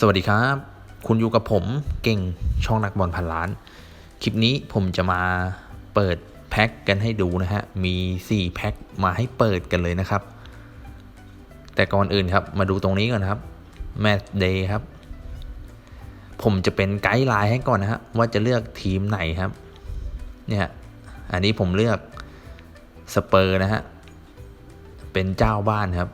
สวัสดีครับ คุณอยู่กับผมเก่งช่องนักบอลพันล้าน คลิปนี้ผมจะมาเปิดแพ็คกันให้ดูนะฮะ มี 4 แพ็คมาให้เปิดกันเลยนะครับ แต่ก่อนอื่นครับ มาดูตรงนี้ก่อนครับ แมตช์เดย์ครับ ผมจะเป็นไกด์ไลน์ให้ก่อนนะฮะว่าจะเลือกทีมไหนครับ เนี่ย อันนี้ผมเลือกสเปอร์นะฮะ เป็นเจ้าบ้านครับ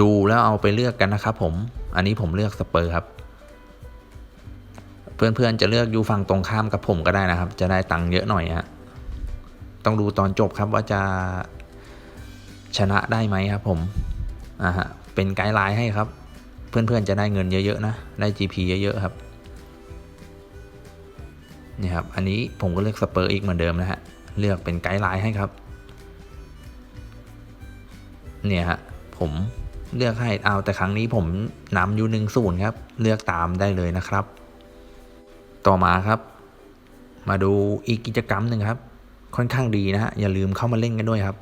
ดูแล้วเอาไปเลือกกันนะครับผม อันนี้ผมเลือกสเปอร์ครับ เพื่อนๆจะเลือกอยู่ฝั่งตรงข้ามกับผมก็ได้นะครับ จะได้ตังค์เยอะหน่อยฮะ ต้องดูตอนจบครับว่าจะชนะได้ไหมครับผม อ่าฮะ เป็นไกด์ไลน์ให้ครับ เพื่อนๆจะได้เงินเยอะๆนะ ได้ GP เยอะๆครับ นี่ครับ อันนี้ผมก็เลือกสเปอร์อีกเหมือนเดิมนะฮะ เลือกเป็นไกด์ไลน์ให้ครับ เนี่ยฮะผม เลือกให้เอาแต่ครั้งนี้ผมนำอยู่หนึ่งศูนย์ครับ เลือกตามได้เลยนะครับ ต่อมาครับ มาดูอีกกิจกรรมหนึ่งครับ ค่อนข้างดีนะฮะอย่าลืมเข้ามาเล่นกันด้วยครับ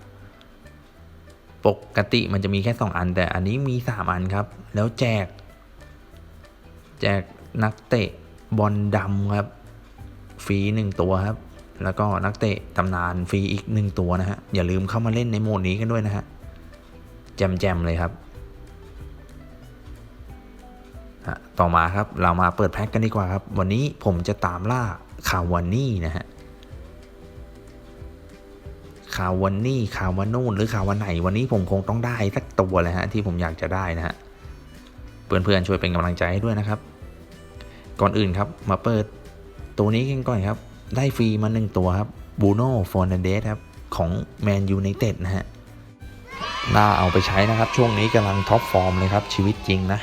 ปกติมันจะมีแค่ 2 อัน แต่อันนี้มี 3 อันครับ แล้วแจก แจกนักเตะบอลดำครับฟรีหนึ่งตัวครับ แล้วก็นักเตะตำนานฟรีอีกหนึ่งตัวนะฮะ อย่าลืมเข้ามาเล่นในโหมดนี้กันด้วยนะฮะ แจมๆเลยครับ ฮะต่อมาครับเรามาเปิดแพ็กกันดีกว่าครับ วันนี้ผมจะตามล่าคาวานี่นะฮะคาวันนี่คาวานู่นหรือคาวันไหน วันนี้ผมคงต้องได้สักตัวเลยฮะที่ผมอยากจะได้นะฮะเพื่อนๆช่วยเป็นกำลังใจให้ด้วยนะครับ ก่อนอื่นครับมาเปิดตัวนี้กันก่อนครับ ได้ฟรีมาหนึ่งตัวครับบูโน่ฟอนเดสครับของแมนยูไนเต็ดนะฮะน่าเอาไปใช้นะครับ ช่วงนี้กำลังท็อปฟอร์มเลยครับชีวิตจริงนะ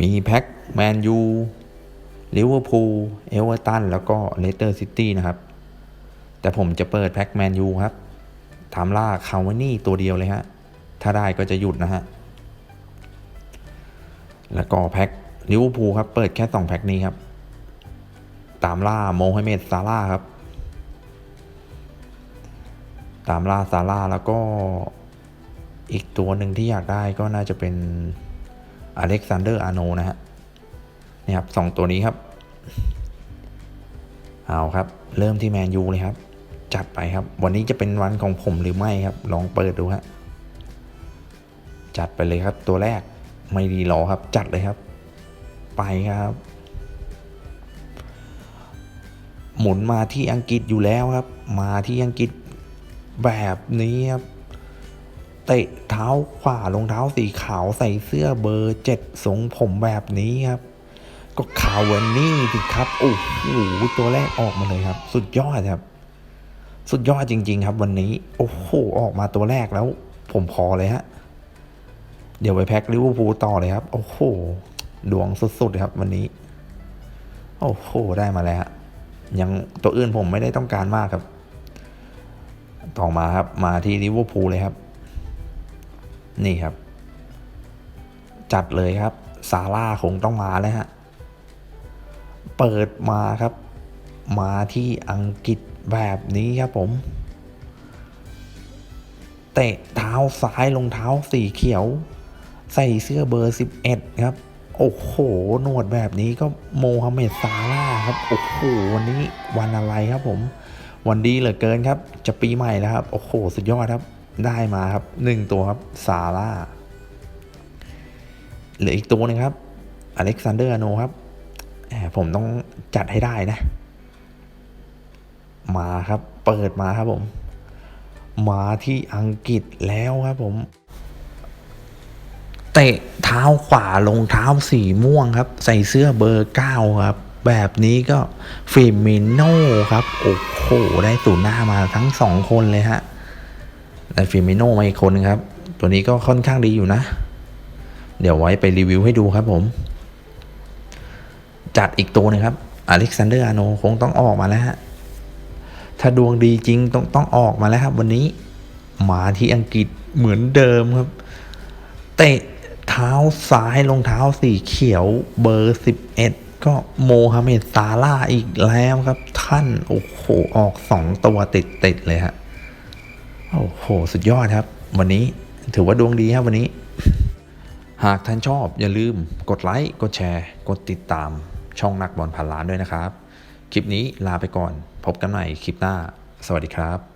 มีแพ็คแมนยูลิเวอร์พูลเอเวอร์ตันแล้วก็เลสเตอร์ซิตี้นะครับ แต่ผมจะเปิดแพ็คแมนยูครับทำล่าคาวานี่ตัวเดียวเลยฮะ ถ้าได้ก็จะหยุดนะฮะ แล้วก็แพ็คลิเวอร์พูลครับเปิดแค่ 2 แพ็คนี้ครับ ตามล่าโมฮัมเหม็ดซาร่าครับ ตามล่าซาร่าแล้วก็อีกตัวหนึ่งที่อยากได้ก็น่าจะเป็น อเล็กซานเดอร์อาโนนะฮะนี่ครับสองตัวนี้ครับเอาครับ เริ่มที่แมนยูเลยครับ จัดไปครับ วันนี้จะเป็นวันของผมหรือไม่ครับ ลองเปิดดูฮะจัดไปเลยครับ ตัวแรกไม่ดีรอครับ จัดเลยครับ ไปครับ หมุนมาที่อังกฤษอยู่แล้วครับ มาที่อังกฤษแบบนี้ครับ เตะเท้าขวารองเท้าสีขาวใส่เสื้อเบอร์เจ็ดทรงผมแบบนี้ครับ ก็คาวเวนนี่สิครับโอ้โหตัวแรกออกมาเลยครับ สุดยอดครับ สุดยอดจริง ๆ ครับ วันนี้ โอ้โหออกมาตัวแรกแล้ว ผมพอเลยฮะเดี๋ยวไปแพ็คลิเวอร์พูลต่อเลยครับ โอ้โหดวงสุดๆครับ วันนี้ โอ้โหได้มาแล้วยังตัวอื่นผมไม่ได้ต้องการมากครับ ต่อมาครับมาที่ลิเวอร์พูลเลยครับ นี่ครับ จัดเลยครับ ซาร่าคงต้องมาแล้วฮะ เปิดมาครับ มาที่อังกฤษแบบนี้ครับผม เตะเท้าซ้ายรองเท้าสีเขียว ใส่เสื้อเบอร์ 11 ครับ โอ้โห หนวดแบบนี้ก็โมฮัมเหม็ดซาร่าครับ โอ้โห วันนี้วันอะไรครับผม วันดีเหลือเกินครับ จะปีใหม่แล้วครับ โอ้โห สุดยอดครับ ได้มาครับหนึ่งตัวครับซาร่าเหลืออีกตัวหนึงครับอเล็กซานเดอร์อโนครับผมต้องจัดให้ได้นะ มาครับ เปิดมาครับผม มาที่อังกฤษแล้วครับผม เตะเท้าขวาลงเท้าสีม่วงครับ ใส่เสื้อเบอร์เก้าครับ แบบนี้ก็ฟิมิโน่ครับ โอ้โห ได้ตูนหน้ามาทั้งสองคนเลยฮะ ได้ฟิมิโน่มาอีกคนนึงครับ ตัวนี้ก็ค่อนข้างดีอยู่นะ เดี๋ยวไว้ไปรีวิวให้ดูครับผม จัดอีกตัวหนึงครับอเล็กซานเดอร์อาโนคงต้องออกมาแล้วฮะ ถ้าดวงดีจริงต้องต้องออกมาแล้วครับ วันนี้มาที่อังกฤษเหมือนเดิมครับ เตะเท้าซ้ายรองเท้าสีเขียวเบอร์สิบเอ็ดก็โมฮัมเหม็ดซาร่าอีกแล้วครับ ท่าน โอ้โห ออกสองตัวติดติดเลยฮะ โอ้โห สุดยอดครับ วันนี้ถือว่าดวงดีครับวันนี้ หากท่านชอบอย่าลืมกดไลค์ กดแชร์ กดติดตามช่องนักบอลพันล้านด้วยนะครับ คลิปนี้ลาไปก่อน พบกันใหม่คลิปหน้า สวัสดีครับ